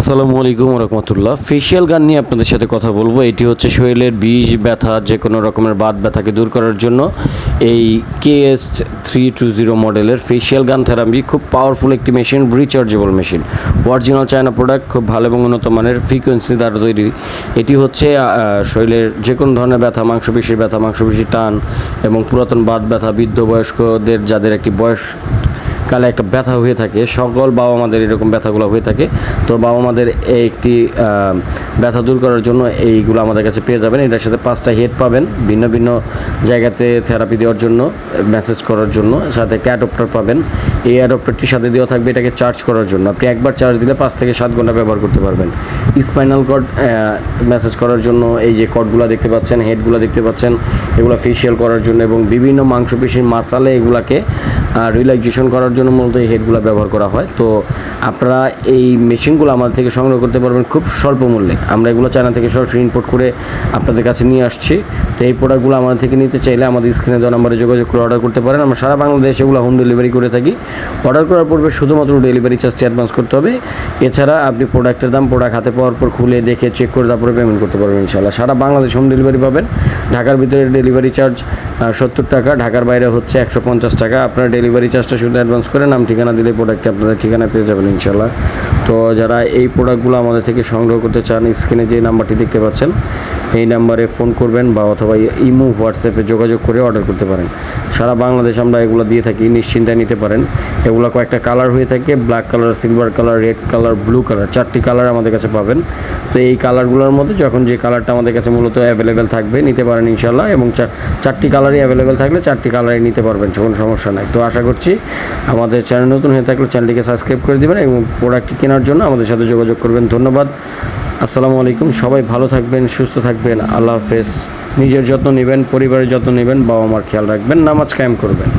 আসসালামু আলাইকুম রহমতুল্লাহ। ফেশিয়াল গান নিয়ে আপনাদের সাথে কথা বলব। এটি হচ্ছে শরীরের বিষ, ব্যথা যে কোনো রকমের বাত ব্যথাকে দূর করার জন্য এই K S three two zero মডেলের ফেশিয়াল গান থেরাপি খুব পাওয়ারফুল একটি machine rechargeable machine original China product খুব ভালো এবং উন্নত মানের ফ্রিকোয়েন্সি দ্বারা তৈরি। এটি হচ্ছে শরীরের যে কোনো ধরনের ব্যথা, মাংসপেশির ব্যথা মাংসপেশি টান এবং পুরাতন বাত ব্যথা, বৃদ্ধ বয়স্কদের যাদের একটি বয়স কালে একটা ব্যথা হয়ে থাকে, সকল বাবা মাদের এরকম ব্যথাগুলো হয়ে থাকে। তো বাবা মাদের একটি ব্যথা দূর করার জন্য এইগুলো আমাদের কাছে পেয়ে যাবেন। এটার সাথে পাঁচটা হেড পাবেন, ভিন্ন ভিন্ন জায়গাতে থেরাপি দেওয়ার জন্য মেসেজ করার জন্য, সাথে একটা অ্যাডপ্টার পাবেন। এই অ্যাডপ্টারটির সাথে দেওয়া থাকবে এটাকে চার্জ করার জন্য। আপনি একবার চার্জ দিলে পাঁচ থেকে সাত ঘণ্টা ব্যবহার করতে পারবেন। স্পাইনাল কর্ড মেসেজ করার জন্য এই যে কর্ডগুলো দেখতে পাচ্ছেন হেডগুলো দেখতে পাচ্ছেন, এগুলো ফেশিয়াল করার জন্য এবং বিভিন্ন মাংসপেশির মাসালে এগুলাকে রিল্যাক্সেশন করার জন্য মূলত এই হেডগুলো ব্যবহার করা হয়। তো আপনারা এই মেশিনগুলো আমাদের থেকে সংগ্রহ করতে পারবেন খুব স্বল্প মূল্যে। আমরা এগুলো চায়না থেকে সরাসরি ইম্পোর্ট করে আপনাদের কাছে নিয়ে আসছি। তো এই প্রোডাক্টগুলো আমাদের থেকে নিতে চাইলে আমাদের স্ক্রিনে দেওয়া নাম্বারে যোগাযোগ করে অর্ডার করতে পারেন। আমরা সারা বাংলাদেশে এগুলো হোম ডেলিভারি করে থাকি। অর্ডার করার পূর্বে শুধুমাত্র ডেলিভারি চার্জটি অ্যাডভান্স করতে হবে। এছাড়া আপনি প্রোডাক্টের দাম প্রোডাক্ট হাতে পাওয়ার পর খুলে দেখে চেক করে তারপরে পেমেন্ট করতে পারবেন ইনশাল্লাহ সারা বাংলাদেশ হোম ডেলিভারি পাবেন। ঢাকার ভিতরে ডেলিভারি চার্জ সত্তর টাকা। ঢাকার বাইরে হচ্ছে একশো পঞ্চাশ টাকা। আপনার ডেলিভারি চার্জটা শুধু অ্যাডভান্স করে, নাম, ঠিকানা দিলে প্রোডাক্টটি আপনাদের ঠিকানা পেয়ে যাবেন ইনশাল্লাহ তো যারা এই প্রোডাক্টগুলো আমাদের থেকে সংগ্রহ করতে চান, স্ক্রিনে যে নাম্বারটি দেখতে পাচ্ছেন, এই নাম্বারে ফোন করবেন বা অথবা ইমো, হোয়াটসঅ্যাপে যোগাযোগ করে অর্ডার করতে পারেন। সারা বাংলাদেশ আমরা এগুলো দিয়ে থাকি নিশ্চিন্তায় নিতে পারেন। এগুলো কয়েকটা কালার হয়ে থাকে black colour silver colour red colour blue colour চারটি কালার আমাদের কাছে পাবেন। তো এই কালারগুলোর মধ্যে যখন যে কালারটা আমাদের কাছে মূলত অ্যাভেলেবেল থাকবে, নিতে পারেন ইনশাল্লাহ এবং চারটি কালারই অ্যাভেলেবেল থাকলে চারটি কালারই নিতে পারবেন, কোনো সমস্যা নাই। তো আশা করছি আমাদের চ্যানেল নতুন হয়ে থাকলে চ্যানেলটিকে সাবস্ক্রাইব করে দেবেন এবং প্রোডাক্টটি কেনার জন্য আমাদের সাথে যোগাযোগ করবেন। ধন্যবাদ। আসসালামু আলাইকুম। সবাই ভালো থাকবেন, সুস্থ থাকবেন। আল্লাহ হাফেজ। নিজের যত্ন নেবেন, পরিবারের যত্ন নেবেন বাবা মার খেয়াল রাখবেন, নামাজ কায়েম করবেন।